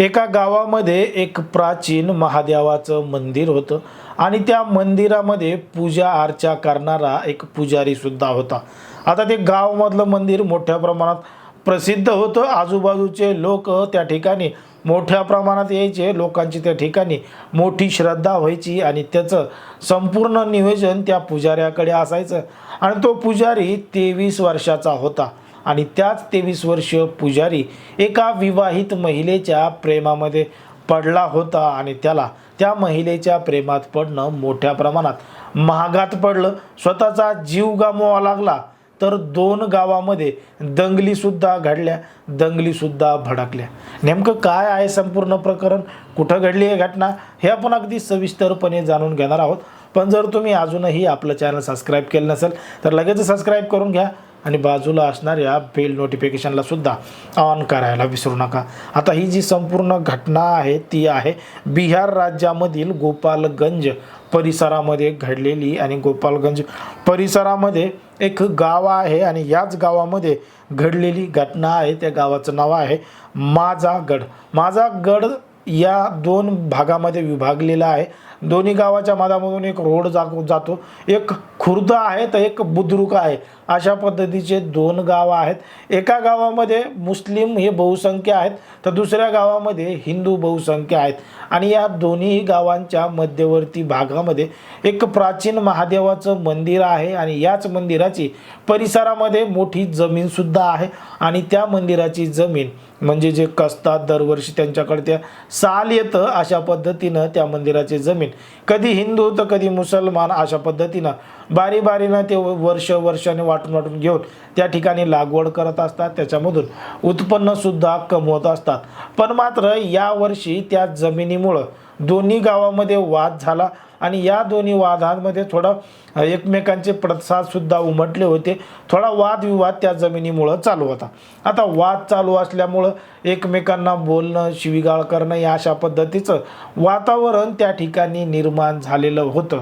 एका गावामध्ये एक प्राचीन महादेवाचं मंदिर होतं आणि त्या मंदिरामध्ये पूजा अर्चा करणारा एक पुजारीसुद्धा होता. आता ते गावामधलं मंदिर मोठ्या प्रमाणात प्रसिद्ध होतं. आजूबाजूचे लोक त्या ठिकाणी मोठ्या प्रमाणात यायचे. लोकांची त्या ठिकाणी मोठी श्रद्धा व्हायची आणि त्याचं संपूर्ण नियोजन त्या पुजाऱ्याकडे असायचं. आणि तो पुजारी तेवीस वर्षाचा होता. आणि त्याच तेवीस वर्षीय पुजारी एका विवाहित महिलेच्या प्रेमामध्ये पडला होता आणि त्याला त्या महिलेच्या प्रेमात पडणं मोठ्या प्रमाणात महागात पडलं. स्वतःचा जीव गमवावा लागला तर दोन गावामध्ये दंगलीसुद्धा घडल्या दंगलीसुद्धा भडकल्या. नेमकं काय आहे संपूर्ण प्रकरण? कुठं घडली आहे घटना? हे आपण अगदी सविस्तरपणे जाणून घेणार आहोत. पण जर तुम्ही अजूनही आपलं चॅनल सबस्क्राईब केलं नसेल तर लगेच सबस्क्राईब करून घ्या. आणि बाजूला असणाऱ्या बेल नोटिफिकेशनला सुद्धा ऑन करायला विसरू नका. आता ही जी संपूर्ण घटना आहे ती आहे बिहार राज्यामधील गोपालगंज परिसरामध्ये घडलेली आणि गोपालगंज परिसरामध्ये एक गाव आहे आणि याच गावामध्ये घडलेली घटना आहे. त्या गावाचं नाव आहे माझा गड माझा गड या दोन भागामध्ये विभागलेला आहे. दोन्ही गावाच्या मधामधून एक रोड जा जातो. एक खुर्द आहे तर एक बुद्रुक आहे. अशा पद्धतीचे दोन गावं आहेत. एका गावामध्ये मुस्लिम हे बहुसंख्य आहेत तर दुसऱ्या गावामध्ये हिंदू बहुसंख्य आहेत. आणि या दोन्ही गावांच्या मध्यवर्ती भागामध्ये एक प्राचीन महादेवाचं मंदिर आहे आणि याच मंदिराची परिसरामध्ये मोठी जमीनसुद्धा आहे. आणि त्या मंदिराची जमीन म्हणजे जे कसतात दरवर्षी त्यांच्याकडे त्या साल येतं अशा पद्धतीनं त्या मंदिराची जमीन. कधी हिंदू तर कधी मुसलमान अशा पद्धतीनं. बारी बारीनं ते वर्ष वर्षाने वाटून वाटून घेऊन त्या ठिकाणी लागवड करत असतात. त्याच्यामधून उत्पन्नसुद्धा कमवत असतात. पण मात्र यावर्षी त्या जमिनीमुळं दोन्ही गावामध्ये वाद झाला आणि या दोन्ही वादांमध्ये थोडं एकमेकांचे प्रतिसादसुद्धा उमटले होते. थोडा वादविवाद त्या जमिनीमुळं चालू होता. आता वाद चालू असल्यामुळं एकमेकांना बोलणं शिवीगाळ करणं या अशा पद्धतीचं वातावरण त्या ठिकाणी निर्माण झालेलं होतं.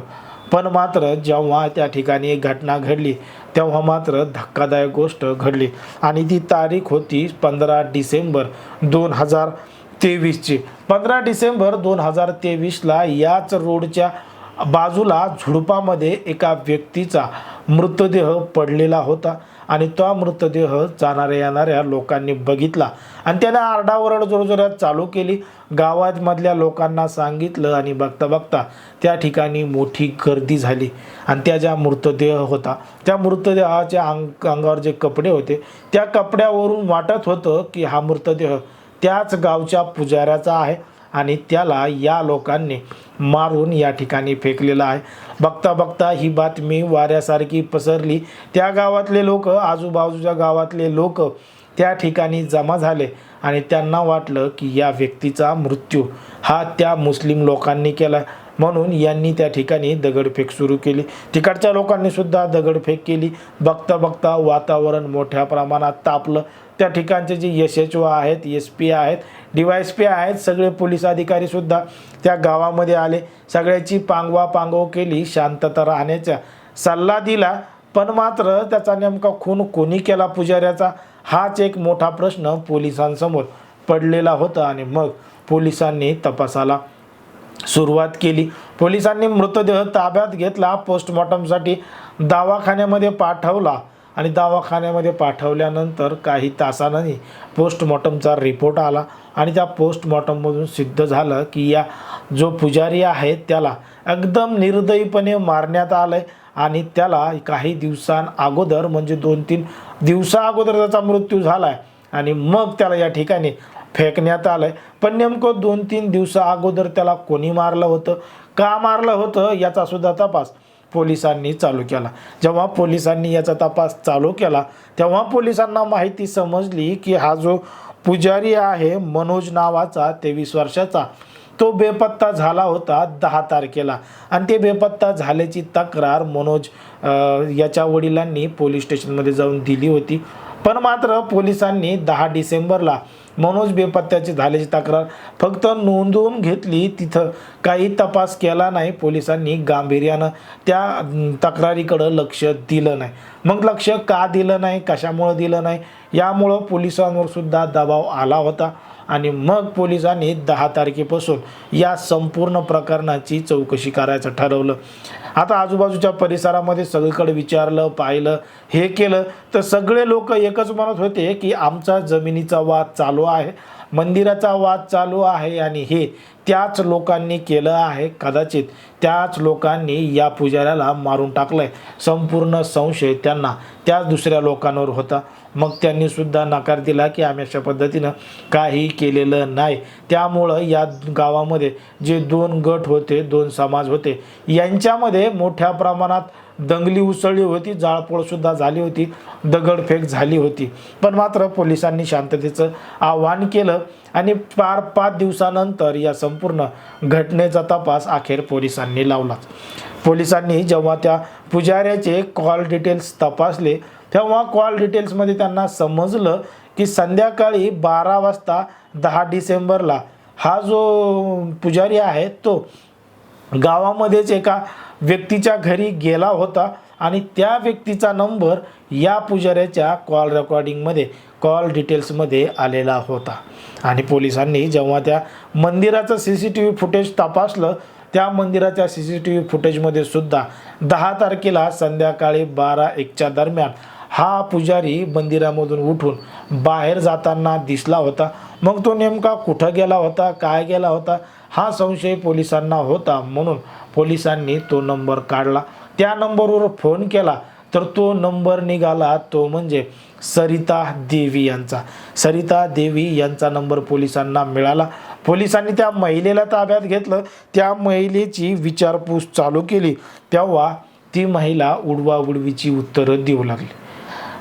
पण मात्र जेव्हा त्या ठिकाणी एक घटना घडली तेव्हा मात्र धक्कादायक गोष्ट घडली आणि ती तारीख होती पंधरा डिसेंबर दोन हजार तेवीसची. पंधरा डिसेंबर दोन हजार तेवीसला याच रोडच्या बाजूला झुडपामध्ये एका व्यक्तीचा मृतदेह पडलेला होता आणि तो मृतदेह जाणाऱ्या येणाऱ्या लोकांनी बघितला. आणि त्याने आरडाओरड जोरजोरात चालू केली. गावामधल्या लोकांना सांगितलं आणि बघता बघता त्या ठिकाणी मोठी गर्दी झाली. आणि त्या ज्या मृतदेह होता त्या मृतदेहाच्या अंग अंगावर जे कपडे होते त्या कपड्यावरून वाटत होतं की हा मृतदेह त्याच गावच्या पुजाऱ्याचा आहे आणि त्याला या लोकांनी मारून या ठिकाणी फेकलेला आहे. बघता बघता ही बातमी वाऱ्यासारखी पसरली. त्या गावातले लोक आजूबाजूच्या गावातले लोक त्या ठिकाणी जमा झाले आणि त्यांना वाटलं की या व्यक्तीचा मृत्यू हा त्या मुस्लिम लोकांनी केला म्हणून यांनी त्या ठिकाणी दगडफेक सुरू केली. तिकडच्या लोकांनी सुद्धा दगडफेक केली. बघता बघता वातावरण मोठ्या प्रमाणात तापलं. त्या ठिकाणचे जे एस एच ओ आहेत एस पी आहेत डी वाय एस पी आहेत सगळे पोलीस अधिकारी सुद्धा त्या गावामध्ये आले. सगळ्याची पांगवा पांगव केली शांतता राहण्याचा सल्ला दिला. पण मात्र त्याचा नेमका खून कोणी केला पुजाऱ्याचा? हाच एक मोठा प्रश्न पोलिसांसमोर पडलेला होता आणि मग पोलिसांनी तपासाला सुरुवात केली. पोलिसांनी मृतदेह ताब्यात घेतला पोस्टमॉर्टमसाठी दवाखान्यामध्ये पाठवला. आणि दवाखान्यामध्ये पाठवल्यानंतर काही तासांनी पोस्टमॉर्टमचा रिपोर्ट आला आणि त्या पोस्टमॉर्टममधून सिद्ध झालं की या जो पुजारी आहे त्याला एकदम निर्दयीपणे मारण्यात आलं आहे आणि त्याला काही दिवसां अगोदर म्हणजे दोन तीन दिवसा अगोदर त्याचा मृत्यू झाला आहे आणि मग त्याला या ठिकाणी फेकण्यात आलं आहे पण नेमकं दोन तीन दिवसा अगोदर त्याला कोणी मारलं होतं? का मारलं होतं? याचासुद्धा तपास. पोलिसांनी चालू केला. जेव्हा पोलिसांनी याचा तपास चालू केला तेव्हा पोलिसांना माहिती समजली की हा जो पुजारी आहे मनोज नावाचा तेवीस वर्षाचा तो बेपत्ता झाला होता दहा तारखेला. आणि ते बेपत्ता झाल्याची तक्रार मनोज याच्या वडिलांनी पोलीस स्टेशनमध्ये जाऊन दिली होती. पण मात्र पोलिसांनी दहा डिसेंबरला मनोज बेपत्त्याची झाल्याची तक्रार फक्त नोंदवून घेतली. तिथं काही तपास केला नाही. पोलिसांनी गांभीर्यानं त्या तक्रारीकडं लक्ष दिलं नाही. मग लक्ष का दिलं नाही? कशामुळं दिलं नाही? यामुळं पोलिसांवर सुद्धा दबाव आला होता. आणि मग पोलिसांनी दहा तारखेपासून या संपूर्ण प्रकरणाची चौकशी करायचं ठरवलं. आता आजूबाजूच्या परिसरामध्ये सगळीकडे विचारलं पाहिलं हे केलं तर सगळे लोक एकच म्हणत होते की आमचा जमिनीचा वाद चालू आहे मंदिराचा वाद चालू आहे आणि हे त्याच लोकांनी केलं आहे कदाचित त्याच लोकांनी या पुजाऱ्याला मारून टाकलं आहे संपूर्ण संशय त्यांना त्याच दुसऱ्या लोकांवर होता. मग त्यांनी सुद्धा नकार दिला की आम्ही अशा पद्धतीनं काही केलेलं नाही. त्यामुळं या गावामध्ये जे दोन गट होते दोन समाज होते यांच्यामध्ये मोठ्या प्रमाणात दंगली उसळली होती जाळपोळसुद्धा झाली होती दगडफेक झाली होती. पण मात्र पोलिसांनी शांततेचं आव्हान केलं आणि पार पाच दिवसानंतर या संपूर्ण घटनेचा तपास अखेर पोलिसांनी लावलाच पोलिसांनी जेव्हा त्या पुजाऱ्याचे कॉल डिटेल्स तपासले तेव्हा कॉल डिटेल्समध्ये त्यांना समजलं की संध्याकाळी बारा वाजता दहा डिसेंबरला हा जो पुजारी आहे तो गावामध्येच एका व्यक्तीच्या घरी गेला होता आणि त्या व्यक्तीचा नंबर या पुजाऱ्याच्या कॉल रेकॉर्डिंगमध्ये कॉल डिटेल्समध्ये आलेला होता. आणि पोलिसांनी जेव्हा त्या मंदिराचं C C T V footage तपासलं त्या मंदिराच्या सी सी टी व्ही फुटेजमध्ये सुद्धा दहा तारखेला संध्याकाळी बारा एकच्या दरम्यान हा पुजारी मंदिरामधून उठून बाहेर जाताना दिसला होता. मग तो नेमका कुठं गेला होता? काय गेला होता? हा संशय पोलिसांना होता म्हणून पोलिसांनी तो नंबर काढला. त्या नंबरवर फोन केला. तर तो नंबर निघाला. तो म्हणजे सरिता देवी यांचा. सरिता देवी यांचा नंबर पोलिसांना मिळाला. पोलिसांनी त्या महिलेला ताब्यात घेतलं. त्या महिलेची विचारपूस चालू केली. तेव्हा ती महिला उडवा उडवीची उत्तरं देऊ लागली.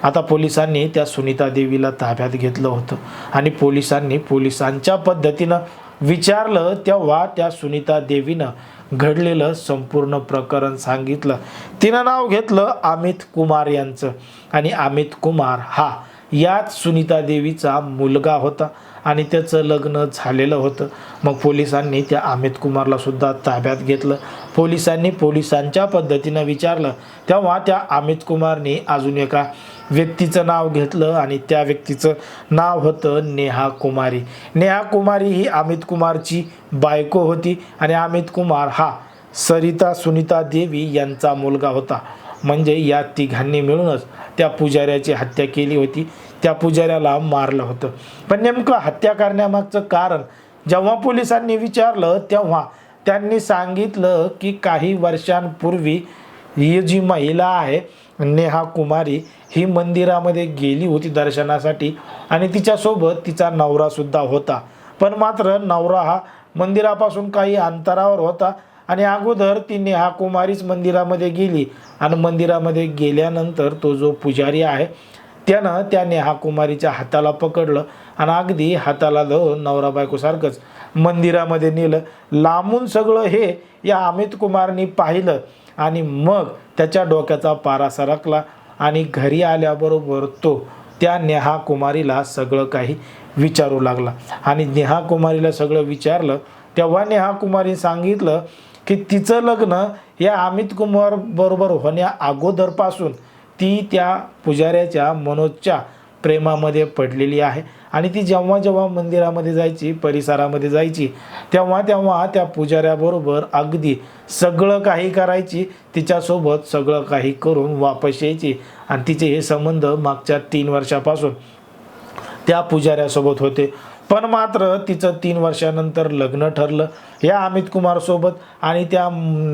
आता पोलिसांनी त्या सुनीता देवीला ताब्यात घेतलं होतं. आणि पोलिसांनी पोलिसांच्या पद्धतीनं विचारलं तेव्हा त्या सुनीता देवीनं घडलेलं संपूर्ण प्रकरण सांगितलं. तिनं नाव घेतलं अमित कुमार यांचं. आणि अमित कुमार हा याच सुनीता देवीचा मुलगा होता आणि त्याचं लग्न झालेलं होतं. मग पोलिसांनी त्या अमित कुमारला सुद्धा ताब्यात घेतलं. पोलिसांनी पोलिसांच्या पद्धतीनं विचारलं तेव्हा त्या अमित कुमारने अजून एका व्यक्तीचं नाव घेतलं आणि त्या व्यक्तीचं नाव होतं नेहा कुमारी. नेहा कुमारी ही अमित कुमारची बायको होती आणि अमित कुमार हा सरिता सुनीता देवी यांचा मुलगा होता. म्हणजे या तिघांनी मिळूनच त्या पुजाऱ्याची हत्या केली होती. त्या पुजाऱ्याला मारलं होतं. पण नेमकं हत्या करण्यामागचं कारण जेव्हा पोलिसांनी विचारलं तेव्हा त्यांनी सांगितलं की काही वर्षांपूर्वी ही जी महिला आहे नेहा कुमारी ही मंदिरामध्ये गेली होती दर्शनासाठी आणि तिच्यासोबत तिचा नवरासुद्धा होता. पण मात्र नवरा हा मंदिरापासून काही अंतरावर होता आणि अगोदर ती नेहा कुमारीच मंदिरामध्ये गेली आणि मंदिरामध्ये गेल्यानंतर तो जो पुजारी आहे त्यानं त्या नेहा कुमारीच्या हाताला पकडलं आणि अगदी हाताला धरून नवरा बायकोसारखंच मंदिरामध्ये नेलं. लांबून सगळं हे या अमित कुमारनी पाहिलं. आणि मग त्याच्या डोक्याचा पारा सरकला आणि घरी आल्याबरोबर तो त्या नेहा कुमारीला सगळं काही विचारू लागला. आणि नेहा कुमारीला सगळं विचारलं. तेव्हा नेहा कुमारी सांगितलं की तिचं लग्न या अमित कुमार बरोबर होण्या अगोदरपासून ती त्या पुजाऱ्याच्या मनोजच्या प्रेमामध्ये पडलेली आहे. आणि ती जेव्हा जेव्हा मंदिरामध्ये जायची परिसरामध्ये जायची तेव्हा तेव्हा त्या पुजाऱ्याबरोबर अगदी सगळं काही करायची तिच्यासोबत सगळं काही करून वापस यायची. आणि तिचे हे संबंध मागच्या तीन वर्षापासून त्या पुजाऱ्यासोबत होते. पण मात्र तिचं तीन वर्षानंतर लग्न ठरलं. या अमित कुमारसोबत आणि त्या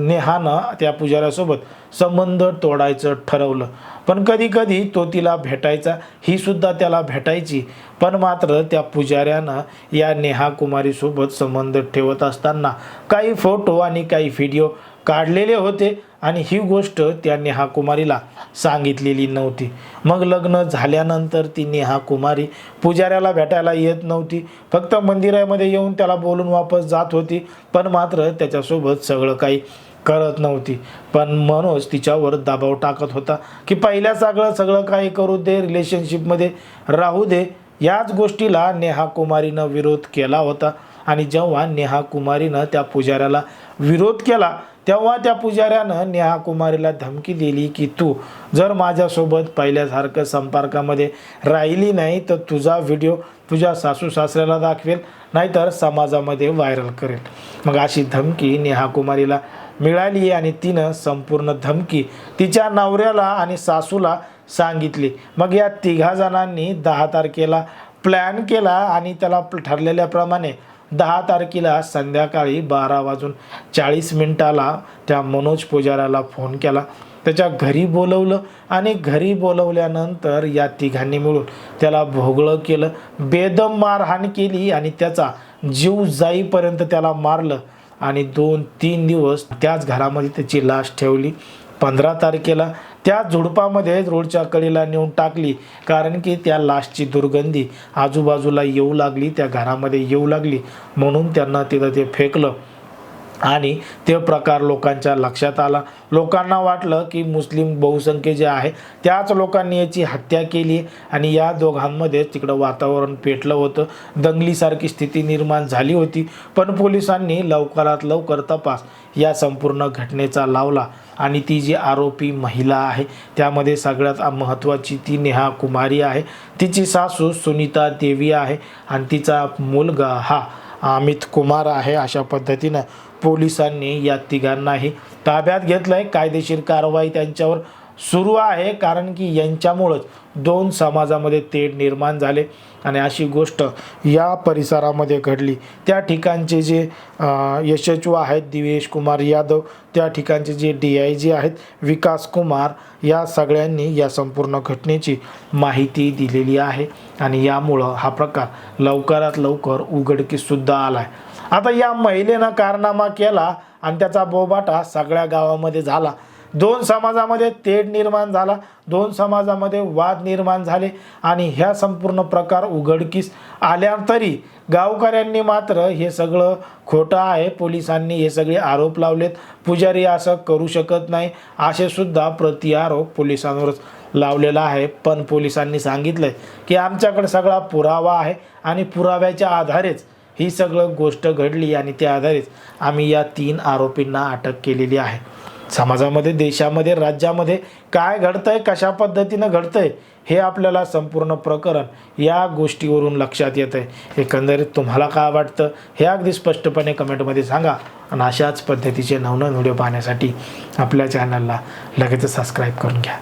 नेहानं त्या पुजाऱ्यासोबत संबंध तोडायचं ठरवलं. पण कधी कधी तो तिला भेटायचा ही सुद्धा त्याला भेटायची. पण मात्र त्या पुजाऱ्यानं या नेहा कुमारीसोबत संबंध ठेवत असताना काही फोटो आणि काही व्हिडिओ काढलेले होते. आणि ही गोष्ट त्या नेहा कुमारीला सांगितलेली नव्हती. मग लग्न झाल्यानंतर ती नेहा कुमारी पुजाऱ्याला भेटायला येत नव्हती. फक्त मंदिरामध्ये येऊन त्याला बोलून वापस जात होती पण मात्र त्याच्यासोबत सगळं काही करत नव्हती. पण मनोज तिच्यावर दबाव टाकत होता की पहिल्या सगळं सगळं काही करू दे रिलेशनशिपमध्ये राहू दे. याच गोष्टीला नेहा कुमारीनं विरोध केला होता. आणि जेव्हा नेहा कुमारीनं त्या पुजाऱ्याला विरोध केला तेव्हा त्या पुजाऱ्यानं नेहा कुमारीला धमकी दिली की तू जर माझ्यासोबत पहिल्यासारखं संपर्कामध्ये राहिली नाही तर तुझा व्हिडिओ तुझ्या सासू सासऱ्याला दाखवेल नाहीतर समाजामध्ये व्हायरल करेल. मग अशी धमकी नेहा कुमारीला मिळाली आणि तिनं संपूर्ण धमकी तिच्या नवऱ्याला आणि सासूला सांगितली. मग या तिघा जणांनी दहा तारखेला प्लॅन केला आणि त्याला ठरलेल्याप्रमाणे दहा तारखेला संध्याकाळी बारा वाजून चाळीस मिनिटाला त्या मनोज पुजाऱ्याला फोन केला. त्याच्या घरी बोलवलं आणि घरी बोलवल्यानंतर या तिघांनी मिळून त्याला भोगळं केलं. बेदम मारहाण केली आणि त्याचा जीव जाईपर्यंत त्याला मारलं आणि दोन तीन दिवस त्याच घरामध्ये त्याची लाश ठेवली. पंधरा तारखेला त्या झुडपामध्ये रोडच्या कडेला नेऊन टाकली कारण की त्या लाशची दुर्गंधी आजूबाजूला येऊ लागली त्या घरामध्ये येऊ लागली. म्हणून त्यांना तिथं ते फेकलं. आणि ते प्रकार लोकांच्या लक्षात आला. लोकांना वाटलं की मुस्लिम बहुसंख्य जे आहे त्याच लोकांनी याची हत्या केली आणि या दोघांमध्ये तिकडं वातावरण पेटलं होतं. दंगलीसारखी स्थिती निर्माण झाली होती पण पोलिसांनी लवकरात लवकर तपास या संपूर्ण घटनेचा लावला आणि ती जी आरोपी महिला आहे त्यामध्ये सगळ्यात महत्त्वाची ती नेहा कुमारी आहे. तिची सासू सुनीता देवी आहे आणि तिचा मुलगा हा अमित कुमार आहे अशा पद्धतीनं पोलिसांनी या तिघांनाही ताब्यात घेतलं आहे कायदेशीर कारवाई त्यांच्यावर सुरू आहे कारण की यांच्यामुळंच दोन समाजामध्ये तेढ निर्माण झाले. आणि अशी गोष्ट या परिसरामध्ये घडली. त्या ठिकाणचे जे यशस्व आहेत दिवेश कुमार यादव त्या ठिकाणचे जे डी आय जी आहेत विकास कुमार या सगळ्यांनी या संपूर्ण घटनेची माहिती दिलेली आहे. आणि यामुळं हा प्रकार लवकरात लवकर उघडकीसुद्धा आला आहे आता या महिलेनं कारनामा केला आणि त्याचा बोबाटा सगळ्या गावामध्ये झाला. दोन समाजामध्ये तेढ निर्माण झाला दोन समाजामध्ये वाद निर्माण झाले आणि ह्या संपूर्ण प्रकार उघडकीस आल्या तरी गावकऱ्यांनी मात्र हे सगळं खोटं आहे. पोलिसांनी हे सगळे आरोप लावलेत. पुजारी असं करू शकत नाही असे सुद्धा प्रतिआरोप पोलिसांवरच लावलेला आहे. पण पोलिसांनी सांगितलं की आमच्याकडे सगळा पुरावा आहे आणि पुराव्याच्या आधारेच ही सगळं गोष्ट घडली आणि त्या आधारेच आम्ही या तीन आरोपींना अटक केलेली आहे. समाजामध्ये देशामध्ये राज्यामध्ये काय घडतं आहे कशा पद्धतीनं घडतं आहे हे आपल्याला संपूर्ण प्रकरण या गोष्टीवरून लक्षात येतं आहे एकंदरीत तुम्हाला काय वाटतं हे अगदी स्पष्टपणे कमेंटमध्ये सांगा आणि अशाच पद्धतीचे नवनवीन व्हिडिओ पाहण्यासाठी आपल्या चॅनलला लगेचच सबस्क्राईब करून घ्या.